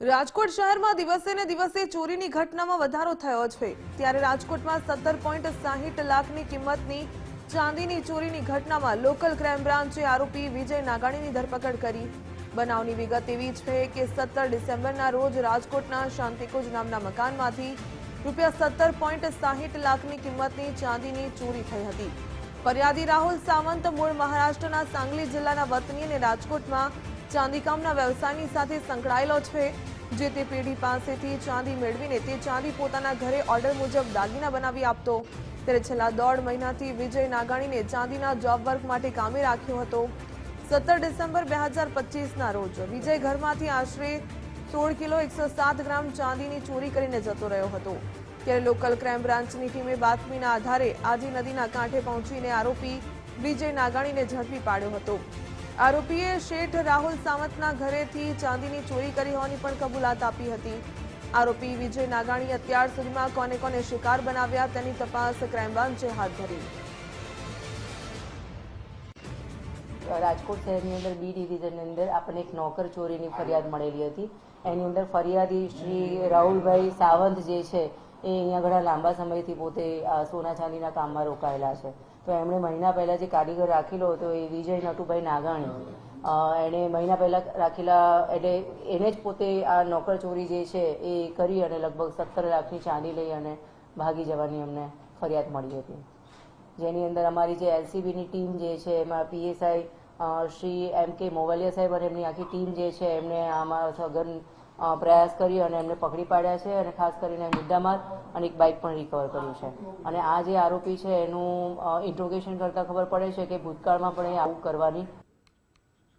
રાજકોટ શહેરમાં દિવસે ને દિવસે ચોરીની ઘટનામાં વધારો થયો છે. ત્યારે રાજકોટમાં સત્તર પોઈન્ટ સાહીઠ લાખની કિંમતની ચાંદીની ચોરીની ઘટનામાં લોકલ ક્રાઇમ બ્રાન્ચે આરોપી વિજય નાગાણીની ધરપકડ કરી. બનાવની વિગત એવી છે કે સત્તર ડિસેમ્બરના રોજ રાજકોટના શાંતિકુજ નામના મકાનમાંથી રૂપિયા સત્તર પોઈન્ટ સાહીઠ લાખની કિંમતની ચાંદીની ચોરી થઈ હતી. ફરિયાદી રાહુલ સાવંત મૂળ મહારાષ્ટ્રના સાંગલી જિલ્લાના વતની અને રાજકોટમાં ચાંદીકામના વ્યવસાયની સાથે સંકળાયેલો છે. જે તે પેઢી પાસેથી ચાંદી મેળવીને તે ચાંદી પોતાના ઘરે ઓર્ડર મુજબ દાગીના બનાવી આપતો. ત્યારે છેલ્લા દોઢ મહિનાથી વિજય નાગાણીને ચાંદીના જોબ વર્ક માટે કામે રાખ્યો હતો. સત્તર ડિસેમ્બર બે હજાર પચીસના રોજ વિજય ઘરમાંથી આશરે સોળ કિલો એકસો સાત ગ્રામ ચાંદીની ચોરી કરીને જતો રહ્યો હતો. ત્યારે લોકલ ક્રાઇમ બ્રાન્ચની ટીમે બાતમીના આધારે આજી નદીના કાંઠે પહોંચીને આરોપી વિજય નાગાણીને ઝડપી પાડ્યો હતો. આરોપીએ શેઠ રાહુલ સાવંતના ઘરેથી ચાંદીની ચોરી કરી હોવાની પણ કબૂલાત આપી હતી. આરોપી વિજય નાગાણી અત્યાર સુધીમાં કોને કોને શિકાર બનાવ્યા તેની તપાસ ક્રાઇમ બ્રાન્ચે હાથ ધરી. રાજકોટ શહેરની અંદર બી ડિવિઝનની અંદર આપણને એક નોકર ચોરીની ફરિયાદ મળેલી હતી. એની અંદર ફરિયાદી શ્રી રાહુલભાઈ સાવંત જે છે એ અહીંયા ઘણા લાંબા સમયથી પોતે સોના ચાંદીના કામમાં રોકાયેલા છે. તો એમણે મહિના પહેલા જે કારીગર રાખેલો હતો એ વિજય નટુભાઈ નાગાણી. એણે મહિના પહેલા રાખેલા, એટલે એને જ પોતે આ નોકર ચોરી જે છે એ કરી અને લગભગ સત્તર લાખની ચાંદી લઈ અને ભાગી જવાની અમને ફરિયાદ મળી હતી. જેની અંદર અમારી જે એલસીબીની ટીમ જે છે, એમાં પીએસઆઈ શ્રી એમ કે મોવાલિયા સાહેબ અને એમની આખી ટીમ જે છે, એમને આમાં સઘન પ્રયાસ કરી અને એમને પકડી પાડ્યા છે અને ખાસ કરીને મુદ્દામાલ અને એક બાઇક પણ રિકવર કર્યું છે. અને આ જે આરોપી છે, એનું ઇન્ટ્રોગેશન કરતાં ખબર પડે છે કે ભૂતકાળમાં પણ એ આવું કરવાની